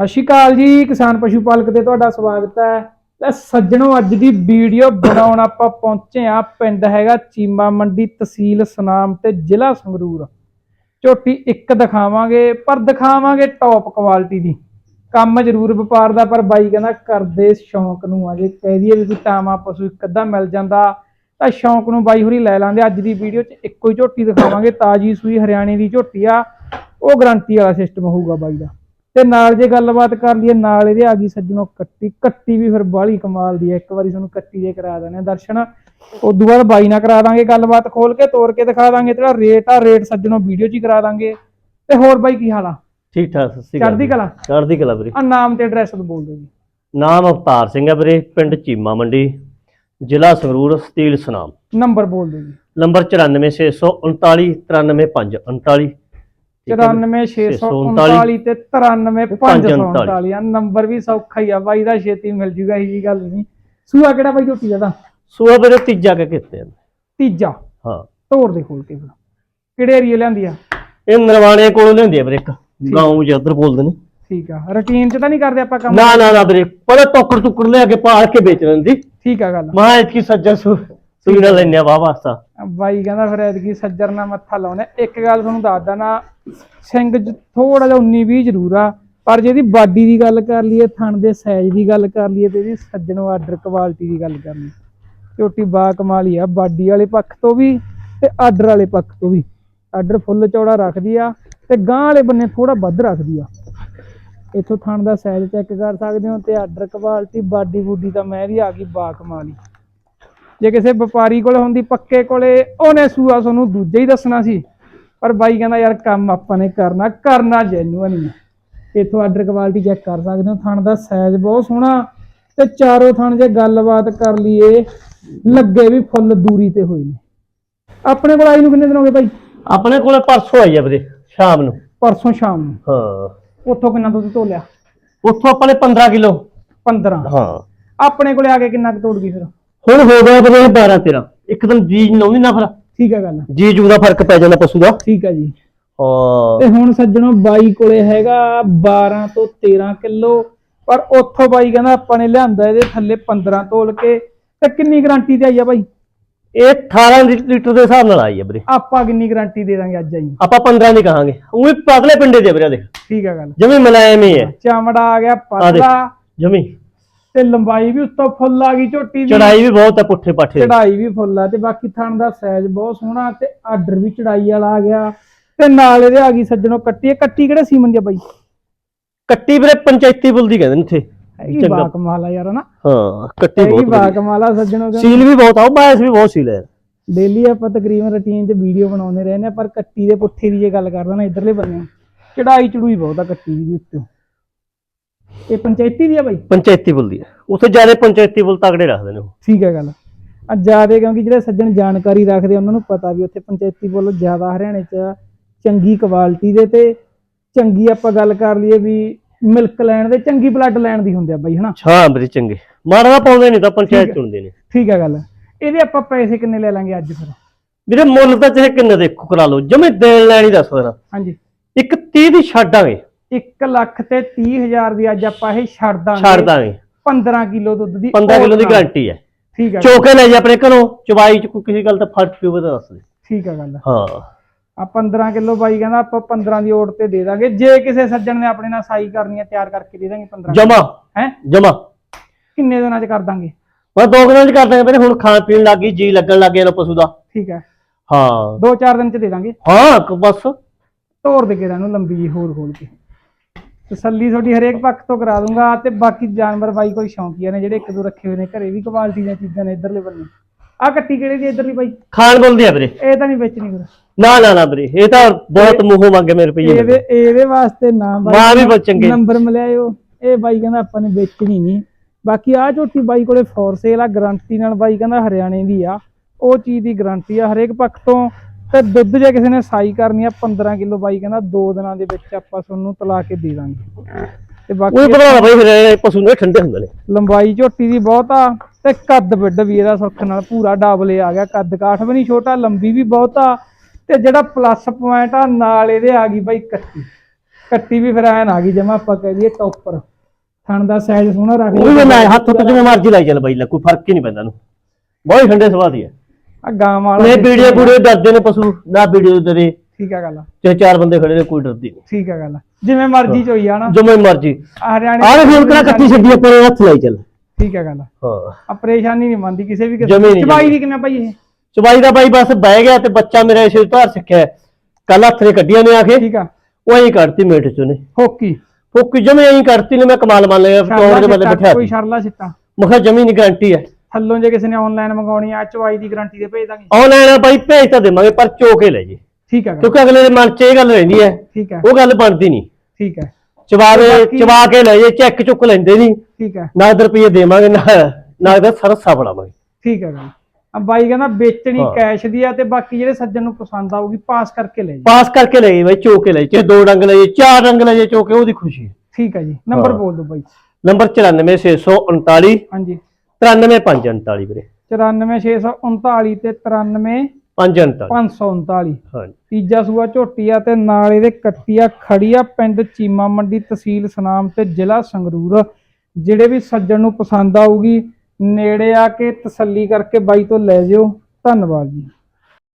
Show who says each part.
Speaker 1: ਸਤਿ ਸ਼੍ਰੀ ਅਕਾਲ ਜੀ, ਕਿਸਾਨ ਪਸ਼ੂ ਪਾਲਕ ਤੇ ਤੁਹਾਡਾ ਸਵਾਗਤ ਹੈ। ਤੇ ਸੱਜਣੋ, ਅੱਜ ਦੀ ਵੀਡੀਓ ਬਣਾਉਣ ਆਪਾਂ ਪਹੁੰਚੇ ਆ ਪਿੰਡ ਹੈਗਾ ਚੀਮਾ ਮੰਡੀ ਤਹਿਸੀਲ ਸਨਾਮ ਤੇ ਜ਼ਿਲ੍ਹਾ ਸੰਗਰੂਰ। ਝੋਟੀ ਇੱਕ ਦਿਖਾਵਾਂਗੇ, ਪਰ ਦਿਖਾਵਾਂਗੇ ਟੌਪ ਕੁਆਲਿਟੀ ਦੀ। ਕੰਮ ਜ਼ਰੂਰ ਵਪਾਰ ਦਾ, ਪਰ ਬਾਈ ਕਹਿੰਦਾ ਕਰਦੇ ਸ਼ੌਂਕ ਨੂੰ ਆ ਜੇ। ਕਹਿ ਦਈਏ ਵੀ ਕੋਈ ਟਾਮਾ ਪਸ਼ੂ ਇੱਕ ਅੱਧਾ ਮਿਲ ਜਾਂਦਾ, ਤਾਂ ਸ਼ੌਂਕ ਨੂੰ ਬਾਈ ਹੋਰੀ ਲੈ ਲਾਂਦੇ। ਅੱਜ ਦੀ ਵੀਡੀਓ 'ਚ ਇੱਕੋ ਹੀ ਝੋਟੀ ਦਿਖਾਵਾਂਗੇ, ਤਾਜੀ ਸੂਈ ਹਰਿਆਣੇ ਦੀ ਝੋਟੀ ਆ। ਉਹ ਗਰੰਟੀ ਵਾਲਾ ਸਿਸਟਮ ਹੋਊਗਾ ਬਾਈ ਦਾ। ਤੇ ਨਾਲ ਜੇ ਗੱਲਬਾਤ ਕਰ ਲਈਏ ਨਾਲ ਇਹਦੇ ਆ ਗਈ ਸੱਜਣੋ ਕੱਟੀ। ਕੱਟੀ ਵੀ ਫਿਰ ਬਾਹਲੀ ਕਮਾਲ ਦੀ ਹੈ ਇੱਕ ਵਾਰੀ ਤੁਹਾਨੂੰ ਕੱਟੀ ਦੇ ਕਰਾ ਦਿੰਦੇ ਆ ਦਰਸ਼ਨ। ਉਦੋਂ ਬਾਅਦ ਬਾਈ ਨਾਲ ਕਰਾ ਦਾਂਗੇ ਗੱਲਬਾਤ ਖੋਲ ਕੇ ਤੋੜ ਕੇ ਦਿਖਾ ਦਾਂਗੇ ਜਿਹੜਾ ਰੇਟ ਆ ਰੇਟ ਸੱਜਣੋ ਵੀਡੀਓ 'ਚ ਹੀ ਕਰਾ ਦਾਂਗੇ। ਤੇ ਹੋਰ ਬਾਈ ਕੀ ਹਾਲ ਆ?
Speaker 2: ਠੀਕ ਠਾਕ ਸਤਿ ਸ਼੍ਰੀ ਅਕਾਲ
Speaker 1: ਚੜ੍ਹਦੀ ਕਲਾ?
Speaker 2: ਚੜ੍ਹਦੀ ਕਲਾ ਵੀਰੇ।
Speaker 1: ਆ ਨਾਮ ਤੇ ਐਡਰੈਸ ਤੋਂ ਬੋਲ ਦਿਓ ਜੀ।
Speaker 2: ਨਾਮ ਅਵਤਾਰ ਸਿੰਘ ਹੈ ਵੀਰੇ ਪਿੰਡ ਚੀਮਾ ਮੰਡੀ ਜ਼ਿਲ੍ਹਾ ਸੰਗਰੂਰ ਸਤੀਲ ਸਨਾਮ।
Speaker 1: ਨੰਬਰ ਬੋਲ ਦਿਓ ਜੀ।
Speaker 2: ਨੰਬਰ 94639 93539
Speaker 1: 94639 ਤੇ 93539 ਆ ਨੰਬਰ ਵੀ ਸੌਖਾ ਹੀ ਆ ਬਾਈ ਦਾ ਛੇਤੀ ਮਿਲ ਜੂਗਾ ਇਹ ਜੀ ਗੱਲ ਨਹੀਂ। ਸੂਆ ਕਿਹੜਾ ਬਾਈ ਝੋਟੀ ਦਾ
Speaker 2: ਸੂਆ ਵੀਰੇ ਤੀਜਾ ਕੇ ਕਿਤੇ
Speaker 1: ਤੀਜਾ?
Speaker 2: ਹਾਂ।
Speaker 1: ਤੋੜ ਦੇ ਖੋਲ ਕੇ ਫਿਰ। ਕਿਹੜੇ ਏਰੀਏ ਲਿਆਂਦੀ ਆ?
Speaker 2: ਇਹ ਨਰਵਾਣੇ ਕੋਲੋਂ ਲਿਆਂਦੀ ਆ ਵੀਰੇ ਇੱਕ। ਗਾਉਂ ਜਿੱਧਰ ਬੋਲਦੇ ਨੇ।
Speaker 1: ਠੀਕ ਆ। ਰੁਟੀਨ ਚ ਤਾਂ ਨਹੀਂ ਕਰਦੇ ਆਪਾਂ ਕੰਮ?
Speaker 2: ਨਾ ਨਾ ਨਾ ਵੀਰੇ। ਪਹਿਲਾਂ ਟੋਕਰ ਟੁਕਰ ਲਿਆ ਕੇ ਪਾਲ ਕੇ ਵੇਚ ਲੈਂਦੀ
Speaker 1: ਠੀਕ ਆ ਗੱਲ।
Speaker 2: ਮਾਂ ਇਤਕੀ ਸੱਜਾ ਸੂ ਸੂਈ ਨਾਲ ਲੈਣਿਆ ਵਾਹ ਵਾਸਤਾ
Speaker 1: ਬਾਈ ਕਹਿੰਦਾ ਫਿਰ ਐਤਕੀ ਸੱਜਰ ਨਾਲ ਮੱਥਾ ਲਾਉਣਾ। ਇੱਕ ਗੱਲ ਤੁਹਾਨੂੰ ਦੱਸਦਾ ਨਾ, ਸਿੰਘ ਥੋੜਾ ਜਿਹਾ 19 20 ਜ਼ਰੂਰ ਆ, ਪਰ ਜਿਹਦੀ ਬਾਡੀ ਦੀ ਗੱਲ ਕਰ ਲਈਏ, ਥਣ ਦੇ ਸਾਈਜ਼ ਦੀ ਗੱਲ ਕਰ ਲਈਏ, ਤੇ ਇਹਦੀ ਸੱਜਣੋਂ ਆਰਡਰ ਕੁਆਲਿਟੀ ਦੀ ਗੱਲ ਕਰ ਲਈਏ। ਝੋਟੀ ਬਾ ਕਮਾਲੀ ਆ, ਬਾਡੀ ਵਾਲੇ ਪੱਖ ਤੋਂ ਵੀ ਤੇ ਆਰਡਰ ਵਾਲੇ ਪੱਖ ਤੋਂ ਵੀ। ਆਰਡਰ ਫੁੱਲ ਚੌੜਾ ਰੱਖਦੀ ਆ, ਤੇ ਗਾਂ ਵਾਲੇ ਬੰਨੇ ਥੋੜਾ ਵੱਧ ਰੱਖਦੀ ਆ। ਇੱਥੋਂ ਥਣ ਦਾ ਸਾਈਜ਼ ਚੈੱਕ ਕਰ ਸਕਦੇ ਹੋ, ਤੇ ਆਰਡਰ ਕੁਆਲਿਟੀ ਬਾਡੀ ਬੂਡੀ ਤਾਂ ਮੈਂ ਵੀ ਆ ਗਈ, ਬਾ ਕਮਾਲੀ ਜੇ ਕਿਸੇ ਵਪਾਰੀ ਕੋਲੇ ਹੁੰਦੀ ਪੱਕੇ ਕੋਲੇ ਉਹਨੇ ਸੂਆ ਤੁਹਾਨੂੰ ਦੂਜਾ ਹੀ ਦੱਸਣਾ ਸੀ। ਪਰ ਬਾਈ ਕਹਿੰਦਾ ਯਾਰ ਕੰਮ ਆਪਾਂ ਨੇ ਕਰਨਾ ਕਰਨਾ ਜੈਨੂਅਨ ਹੀ। ਇੱਥੋਂ ਆਰਡਰ ਕੁਆਲਿਟੀ ਚੈੱਕ ਕਰ ਸਕਦੇ ਹੋ। ਥਣ ਦਾ ਸਾਈਜ਼ ਬਹੁਤ ਸੋਹਣਾ ਤੇ ਚਾਰੋਂ ਥਣ ਜੇ ਗੱਲਬਾਤ ਕਰ ਲਈਏ ਲੱਗੇ ਵੀ ਫੁੱਲ ਦੂਰੀ ਤੇ ਹੋਏ ਨੇ। ਆਪਣੇ ਕੋਲ ਆਈ ਨੂੰ ਕਿੰਨੇ ਦਿਨ ਹੋ ਗਏ ਬਾਈ?
Speaker 2: ਆਪਣੇ ਕੋਲੇ ਪਰਸੋਂ ਆਈ ਆ ਵੀਰੇ ਸ਼ਾਮ ਨੂੰ।
Speaker 1: ਪਰਸੋਂ ਸ਼ਾਮ ਨੂੰ?
Speaker 2: ਹਾਂ।
Speaker 1: ਉੱਥੋਂ ਕਿੰਨਾ ਦੁੱਧ ਧੋ ਲਿਆ
Speaker 2: ਉੱਥੋਂ ਆਪਾਂ ਨੇ 15 ਕਿਲੋ।
Speaker 1: 15
Speaker 2: ਹਾਂ।
Speaker 1: ਆਪਣੇ ਕੋਲੇ ਆ ਕੇ ਕਿੰਨਾ ਕੁ ਤੋੜ ਗਈ ਫਿਰ?
Speaker 2: ਹੁਣ ਹੋ ਗਿਆ ਵੀਰੇ 12 13 ਇੱਕਦਮ ਜੀ ਲਾਉਂਦੀ ਨਾ ਫਿਰ
Speaker 1: ਠੀਕ ਹੈ ਗੱਲ।
Speaker 2: ਜੀ ਜੂ ਦਾ ਫ਼ਰਕ ਪੈ ਜਾਂਦਾ ਪਸ਼ੂ ਦਾ।
Speaker 1: ਠੀਕ ਹੈ ਜੀ।
Speaker 2: ਹਾਂ।
Speaker 1: ਤੇ ਹੁਣ ਸੱਜਣੋ ਬਾਈ ਕੋਲੇ ਹੈਗਾ 12 ਤੋਂ 13 ਕਿਲੋ। ਪਰ ਉੱਥੋਂ ਬਾਈ ਕਹਿੰਦਾ ਆਪਾਂ ਨੇ ਲਿਆਂਦਾ ਇਹਦੇ ਥੱਲੇ 15 ਤੋਲ ਕੇ। ਤੇ ਕਿੰਨੀ ਗਾਰੰਟੀ ਤੇ ਆਈ ਆ ਬਾਈ?
Speaker 2: ਇਹ 18 ਲੀ- ਲੀਟਰ ਦੇ ਹਿਸਾਬ ਨਾਲ ਆਈ ਆ ਵੀਰੇ।
Speaker 1: ਆਪਾਂ ਕਿੰਨੀ ਗਾਰੰਟੀ ਦੇ ਦਾਂਗੇ ਅੱਜ ਆਈ?
Speaker 2: ਆਪਾਂ 15 ਨਹੀਂ ਕਹਾਂਗੇ। ਉਹ ਪਤਲੇ ਪਿੰਡੇ ਦੇ ਵੀਰੇ ਦੇਖ।
Speaker 1: ਠੀਕ ਹੈ ਗੱਲ।
Speaker 2: ਜਮੀ ਮਲਾਇਮ ਹੀ ਹੈ।
Speaker 1: ਚਮੜਾ ਆ ਗਿਆ
Speaker 2: ਆ
Speaker 1: ਪਤਲਾ।
Speaker 2: ਜਮੀ।
Speaker 1: ਤੇ ਲੰਬਾਈ ਵੀ ਉੱਤੋਂ ਫੁੱਲ ਆ ਗਈ ਝੋਟੀ ਦੀ।
Speaker 2: ਚੜਾਈ ਵੀ ਬਹੁਤ ਹੈ ਪੁੱਠੇ ਪਾਠੇ।
Speaker 1: ਚੜਾਈ ਵੀ ਫੁੱਲ ਆ ਤੇ ਬਾਕੀ ਥਣ ਦਾ ਸਾਈਜ਼ ਬਹੁਤ ਸੋਹਣਾ ਤੇ ਆਰਡਰ ਵੀ ਚੜਾਈ ਵਾਲਾ ਆ ਗਿਆ। ਤੇ ਨਾਲ ਇਹਦੇ ਆ ਗਈ ਸੱਜਣੋ ਕੱਟੀ। ਇਹ ਕੱਟੀ ਕਿਹੜੇ ਸੀਮਨ ਦੀ ਆ ਬਾਈ?
Speaker 2: ਕੱਟੀ ਵੀਰੇ ਪੰਚਾਇਤੀ ਬੁੱਲ ਦੀ ਕਹਿੰਦੇ ਨੇ ਇੱਥੇ।
Speaker 1: ਹੈਗੀ ਬਾ ਕਮਾਲ ਆ ਯਾਰ ਹਨਾ?
Speaker 2: ਹਾਂ ਕੱਟੀ ਬਹੁਤ
Speaker 1: ਬਾ। ਕਮਾਲ ਆ ਸੱਜਣੋ
Speaker 2: ਸੀਲ ਵੀ ਬਹੁਤ ਆ ਉਹ ਬਾਇਸ ਵੀ ਬਹੁਤ ਸੀਲ ਹੈ
Speaker 1: ਡੇਲੀ ਆਪਾਂ ਤਕਰੀਬਨ ਰੁਟੀਨ 'ਚ ਵੀਡੀਓ ਬਣਾਉਂਦੇ ਰਹਿੰਦੇ ਆ ਪਰ ਕੱਟੀ ਦੇ ਪੁੱਠੇ ਦੀ ਜੇ ਗੱਲ ਕਰਦਾ ਨਾ ਇਧਰਲੇ ਬੰਨੇ ਚੜਾਈ ਚੜੂਈ ਬਹੁਤ ਆ ਕੱਟੀ ਦੀ ਉੱਤੇ। ਇਹ ਪੰਚਾਇਤੀ ਦੀ ਆ ਬਾਈ?
Speaker 2: ਪੰਚਾਇਤੀ ਬੁੱਲ ਦੀ ਹੈ ਉੱਥੇ ਜ਼ਿਆਦਾ ਪੰਚਾਇਤੀ ਬੁੱਲ ਤਗੜੇ ਰੱਖਦੇ ਨੇ ਉਹ।
Speaker 1: ਠੀਕ ਹੈ ਗੱਲ। ਆ ਜਿਆਦੇ ਕਿਉਂਕਿ ਜਿਹੜੇ ਸੱਜਣ ਜਾਣਕਾਰੀ ਰੱਖਦੇ ਉਹਨਾਂ ਨੂੰ ਪਤਾ ਵੀ ਉੱਥੇ ਪੰਚਾਇਤੀ ਬੋਲ ਜ਼ਿਆਦਾ ਹਰਿਆਣੇ 'ਚ ਚੰਗੀ ਕੁਆਲਿਟੀ ਦੇ ਤੇ ਚੰਗੀ ਆਪਾਂ ਗੱਲ ਕਰ ਲਈਏ ਵੀ ਮਿਲਕ ਲੈਣ ਦੇ ਚੰਗੀ ਬਲੱਡ ਲੈਣ ਦੀ ਹੁੰਦੇ ਆ ਬਾਈ ਹਨਾ?
Speaker 2: ਹਾਂ ਵੀਰੇ ਚੰਗੇ। ਮਾੜਾ ਨਾ ਪਾਉਂਦੇ ਨਹੀਂ ਤਾਂ ਪੰਚਾਇਤ ਚੁਣਦੇ ਨੇ।
Speaker 1: ਠੀਕ ਹੈ ਗੱਲ। ਇਹਦੇ ਆਪਾਂ ਪੈਸੇ ਕਿੰਨੇ ਲੈ ਲਾਂਗੇ ਅੱਜ ਫਿਰ?
Speaker 2: ਵੀਰੇ ਮੁੱਲ ਤਾਂ ਚਾਹੇ ਕਿੰਨੇ ਦੇਖੋ ਕਰਾ ਲਓ। ਜਮੇ ਦੇਣ ਲੈਣੀ ਦੱਸ ਦੇਣਾ
Speaker 1: ਹਾਂਜੀ।
Speaker 2: ਇੱਕ 30 ਦੀ ਛੱਡਾਂਗੇ
Speaker 1: 1 ਲੱਖ ਤੇ 30 ਹਜ਼ਾਰ ਦੀ ਅੱਜ ਆਪਾਂ ਇਹ ਛੱਡ ਦਾਂਗੇ।
Speaker 2: ਛੱਡ ਦਾਂਗੇ।
Speaker 1: 15 ਕਿਲੋ ਦੁੱਧ ਦੀ
Speaker 2: 15 ਕਿਲੋ ਦੀ। ਗਾਰੰਟੀ ਹੈ।
Speaker 1: ਠੀਕ ਹੈ।
Speaker 2: ਚੋਕੇ ਲੈ ਜਾ ਆਪਣੇ ਘਰੋਂ ਚਵਾਈ ਚ ਕੋਈ ਕਿਸੇ ਗੱਲ ਦਾ ਫ਼ਰਕ ਪਿਓ ਤਾਂ ਦੱਸ ਦੇ।
Speaker 1: ਠੀਕ ਹੈ ਗੱਲ।
Speaker 2: ਹਾਂ।
Speaker 1: ਆ 15 ਕਿਲੋ ਬਾਈ ਕਹਿੰਦਾ ਆਪਾਂ 15 ਦੀ ਓਟ ਤੇ ਦੇ ਦਾਂਗੇ। ਜੇ ਕਿਸੇ ਸੱਜਣ ਨੇ ਆਪਣੇ ਨਾਲ ਸਾਈ ਕਰਨੀ ਹੈ ਤਿਆਰ ਕਰਕੇ ਦੇ ਦਾਂਗੇ 15
Speaker 2: ਜਮਾ।
Speaker 1: ਹੈ?
Speaker 2: ਜਮਾ।
Speaker 1: ਕਿੰਨੇ ਦਿਨਾਂ ਚ ਕਰ ਦਾਂਗੇ?
Speaker 2: ਮੈਂ ਦੋ ਦਿਨਾਂ ਚ ਕਰ ਦਾਂਗੇ ਵੀਰੇ ਹੁਣ ਖਾਣ ਪੀਣ ਲੱਗ ਗਈ ਜੀ ਲੱਗਣ ਲੱਗ ਗਿਆ ਨਾ ਪਸ਼ੂ ਦਾ।
Speaker 1: ਠੀਕ ਹੈ।
Speaker 2: ਹਾਂ।
Speaker 1: ਦੋ ਚਾਰ ਦਿਨ ਚ ਦੇ ਦਾਂਗੇ।
Speaker 2: ਹਾਂ ਬਸ।
Speaker 1: ਤੋਰ ਦੇ ਕੇ ਇਹਨੂੰ ਲੰਬੀ ਜੀ ਹੋਰ ਖੋਲ ਕੇ। ਤਸੱਲੀ ਤੁਹਾਡੀ ਹਰੇਕ ਪੱਖ ਤੋਂ ਕਰਾ ਦੂੰਗਾ ਤੇ ਬਾਕੀ ਜਾਨਵਰ ਬਾਈ ਕੋਈ ਸ਼ੌਂਕੀਆ ਨੇ ਜਿਹੜੇ ਇੱਕ ਦੋ ਰੱਖੇ ਹੋਏ ਨੇ ਘਰੇ ਵੀ ਕੁਆਲਿਟੀ ਦੀਆਂ ਚੀਜ਼ਾਂ ਨੇ ਇਧਰਲੇ ਬੰਨੇ। ਆ ਕੱਟੀ ਕਿਹੜੇ ਦੀ ਇਧਰਲੀ ਬਾਈ?
Speaker 2: ਖਾਣ ਬੋਲਦੀ ਆ ਵੀਰੇ।
Speaker 1: ਇਹ ਤਾਂ ਨਹੀਂ ਵੇਚਣੀ ਫਿਰ।
Speaker 2: ਨਾ ਨਾ ਨਾ ਵੀਰੇ ਇਹ ਤਾਂ ਬਹੁਤ ਮੂੰਹੋਂ ਮੰਗੇ ਮੇਰੇ ਰੁਪਈਏ
Speaker 1: ਇਹਦੇ ਇਹਦੇ ਵਾਸਤੇ ਨਾ
Speaker 2: ਮਾਂ ਵੀ ਬਹੁਤ ਚੰਗੇ।
Speaker 1: ਨੰਬਰ ਮਿਲਿਆਇਓ। ਇਹ ਬਾਈ ਕਹਿੰਦਾ ਆਪਾਂ ਨੇ ਵੇਚਣੀ ਨਹੀਂ। ਬਾਕੀ ਆ ਝੋਟੀ ਬਾਈ ਕੋਲੇ ਫੋਰ ਸੇਲ ਆ ਗਾਰੰਟੀ ਨਾਲ ਬਾਈ ਕਹਿੰਦਾ ਹਰਿਆਣੇ ਦੀ ਆ। ਉਹ ਚੀਜ਼ ਦੀ ਗਾਰੰਟੀ ਆ ਹਰੇਕ ਪੱਖ ਤੋਂ। ਤੇ ਦੁੱਧ ਜੇ ਕਿਸੇ ਨੇ ਸਾਈ ਕਰਨੀ ਆ 15 ਕਿਲੋ ਬਾਈ ਕਹਿੰਦਾ ਦੋ ਦਿਨਾਂ ਦੇ ਵਿੱਚ ਆਪਾਂ ਤੁਹਾਨੂੰ ਤਲਾ ਕੇ ਦੇ ਦਾਂਗੇ। ਤੇ
Speaker 2: ਉਹ
Speaker 1: ਬਾਕੀ
Speaker 2: ਪਤਾ ਨਾ ਬਈ ਫਿਰ ਇਹ ਪਸ਼ੂ ਨੇ ਠੰਡੇ ਹੁੰਦੇ ਨੇ।
Speaker 1: ਲੰਬਾਈ ਝੋਟੀ ਦੀ ਬਹੁਤ ਆ ਤੇ ਕੱਦ ਵੱਡ ਵੀ ਇਹਦਾ ਸੁੱਖ ਨਾਲ ਪੂਰਾ ਡਬਲੇ ਆ ਗਿਆ ਕੱਦ ਕਾਠ ਵੀ ਨਹੀਂ ਛੋਟਾ ਲੰਬੀ ਵੀ ਬਹੁਤ ਆ ਤੇ ਜਿਹੜਾ ਪਲੱਸ ਪੁਆਇੰਟ ਆ ਨਾਲ ਇਹਦੇ ਆ ਗਈ ਬਾਈ ਕੱਟੀ। ਕੱਟੀ ਵੀ ਫਿਰ ਐਨ ਆ ਗਈ ਜਮਾ ਆਪਾਂ ਕਹਿ ਦਈਏ ਟੌਪਰ ਥਣ ਦਾ ਸਾਈਜ਼ ਸੋਹਣਾ ਰੱਖ
Speaker 2: ਉਹ ਵੀ ਮੈਂ ਹੱਥ ਉੱਤੇ ਜਿਵੇਂ ਮਰਜ਼ੀ ਲਾਈ ਚੱਲ ਬਾਈ ਲੈ ਕੋਈ ਫ਼ਰਕ ਹੀ ਨਹੀਂ ਪੈਂਦਾ ਨੂੰ ਬਹੁਤ ਠੰਡੇ ਸੁਭਾਅ ਦੀ ਹੈ।
Speaker 1: ਆ ਗਾਂ ਵਾਲਾ
Speaker 2: ਨੇ
Speaker 1: ਦੇਖੀ।
Speaker 2: ਵੀਡੀਓ ਪੂਰੇ ਡਰਦੇ ਨੇ ਪਸ਼ੂ ਨਾ ਵੀਡੀਓ ਡਰੇ
Speaker 1: ਠੀਕ ਆ ਗੱਲ
Speaker 2: ਚਾਹੇ ਚਾਰ ਬੰਦੇ ਖੜੇ ਨੇ ਕੋਈ ਡਰਦੀ ਨਹੀਂ।
Speaker 1: ਠੀਕ ਆ ਗੱਲ ਜਿਵੇਂ ਮਰਜ਼ੀ ਚੋਈ ਆ ਨਾ।
Speaker 2: ਜਿਵੇਂ ਮਰਜ਼ੀ।
Speaker 1: ਹਰਿਆਣੇ
Speaker 2: ਆਹ ਵੀ ਉਨਕਰਾ ਕੱਟੀ ਛੱਡੀ ਆਪਾਂ ਨੇ ਹੱਥ ਲਾਈ ਚੱਲ।
Speaker 1: ਠੀਕ ਆ ਗੱਲ
Speaker 2: ਹਾਂ।
Speaker 1: ਆ ਪਰੇਸ਼ਾਨੀ ਨਹੀਂ ਮੰਨਦੀ ਕਿਸੇ ਵੀ
Speaker 2: ਨਹੀਂ,
Speaker 1: ਚਬਾਈ। ਦੀ ਕਿੰਨਾ ਭਾਈ ਇਹ?
Speaker 2: ਚਬਾਈ ਦਾ ਬਾਈ ਬਸ ਬਹਿ ਗਿਆ ਤੇ ਬੱਚਾ ਮੇਰਾ ਇਸੇ ਧਾਰ ਸਿੱਖਿਆ। ਕੱਲ ਹੱਥ ਨੇ ਕੱਢੀਆਂ ਨੇ ਆ ਕੇ।
Speaker 1: ਠੀਕ ਆ।
Speaker 2: ਉਹ ਐਂ ਕੱਢਤੀ ਮਿੰਟ ਚ ਉਹਨੇ।
Speaker 1: ਹੋਕੀ
Speaker 2: ਫੋਕੀ ਜਮੇ ਐਂ ਕੱਢਤੀ ਨੇ ਮੈਂ ਕਮਾਲ ਮੰਨ ਲਿਆ ਟੌਰ ਦੇ ਬੱਲੇ ਬਿਠਾ
Speaker 1: ਕੋਈ ਸ਼ਰਲਾ ਸਿੱਟਾ।
Speaker 2: ਮੈਂ ਕਿਹਾ ਜਮੀ ਨਹੀਂ ਗਾਰੰਟੀ ਹੈ।
Speaker 1: ਥੱਲੋਂ ਜੇ ਕਿਸੇ ਨੇ ਆਨਲਾਈਨ ਮੰਗਾਉਣੀ ਆ ਚਵਾਈ ਦੀ ਗਾਰੰਟੀ ਦੇ ਭੇਜ ਦਾਂਗੇ।
Speaker 2: ਆਨਲਾਈਨ ਬਾਈ ਭੇਜ ਤਾਂ ਦੇਵਾਂਗੇ ਪਰ ਚੋਕੇ ਲੈ ਜੀ।
Speaker 1: ਠੀਕ ਗੱਲ
Speaker 2: ਕਿਉਂਕਿ ਅਗਲੇ ਦੇ ਮਨ 'ਚ ਇਹ ਗੱਲ ਰਹਿੰਦੀ ਹੈ
Speaker 1: ਠੀਕ ਆ।
Speaker 2: ਉਹ ਗੱਲ ਬਣਦੀ ਨਹੀਂ।
Speaker 1: ਠੀਕ
Speaker 2: ਚਬਾ ਕੇ
Speaker 1: ਬਾਕੀ-
Speaker 2: ਚਬਾ ਕੇ ਲੈ ਜੇ ਚੈੱਕ ਚੁੱਕ ਲੈਂਦੇ ਨਹੀਂ।
Speaker 1: ਠੀਕ ਆ।
Speaker 2: ਨਾ ਰੁਪਏ ਦੇਵਾਂਗੇ ਨਾ ਨਾ ਇਹਦਾ ਸਰਸਾ ਫੜਾਵਾਂਗੇ
Speaker 1: ਠੀਕ ਗੱਲ। ਆ ਬਾਈ ਕਹਿੰਦਾ ਵੇਚਣੀ
Speaker 2: ਹਾਂ।
Speaker 1: ਕੈਸ਼ ਦੀ ਆ ਤੇ ਬਾਕੀ ਜਿਹੜੇ ਸੱਜਣ ਨੂੰ ਪਸੰਦ ਆਊਗੀ ਪਾਸ ਕਰਕੇ ਲੈ ਜੀ।
Speaker 2: ਪਾਸ ਕਰਕੇ ਲੈ ਜੀ ਬਾਈ ਚੋਕੇ ਲੈ ਚਾਹੇ ਦੋ ਡੰਗ ਲੈ ਜੇ ਚਾਰ ਡੰਗ ਲੈ ਜੇ ਚੋਕੇ ਉਹਦੀ ਖੁਸ਼ੀ ਹੈ।
Speaker 1: ਠੀਕ ਆ ਜੀ। ਨੰਬਰ
Speaker 2: ਹਾਂ।
Speaker 1: ਬੋਲ ਦਿਓ ਬਾਈ।
Speaker 2: ਨੰਬਰ 94639
Speaker 1: ਹਾਂਜੀ।
Speaker 2: 93539 ਵੀਰੇ।
Speaker 1: 94639 ਤੇ 93
Speaker 2: 539
Speaker 1: 539
Speaker 2: ਹਾਂਜੀ।
Speaker 1: ਤੀਜਾ ਸੂਆ ਝੋਟੀ ਆ ਤੇ ਨਾਲ ਇਹਦੇ ਕੱਟੀ ਆ ਖੜੀ ਆ ਪਿੰਡ ਚੀਮਾ ਮੰਡੀ ਤਹਿਸੀਲ ਸਨਾਮ ਤੇ ਜ਼ਿਲ੍ਹਾ ਸੰਗਰੂਰ ਜਿਹੜੇ ਵੀ ਸੱਜਣ ਨੂੰ ਪਸੰਦ ਆਊਗੀ ਨੇੜੇ ਆ ਕੇ ਤਸੱਲੀ ਕਰਕੇ ਬਾਈ ਤੋਂ ਲੈ ਜਿਓ। ਧੰਨਵਾਦ ਜੀ।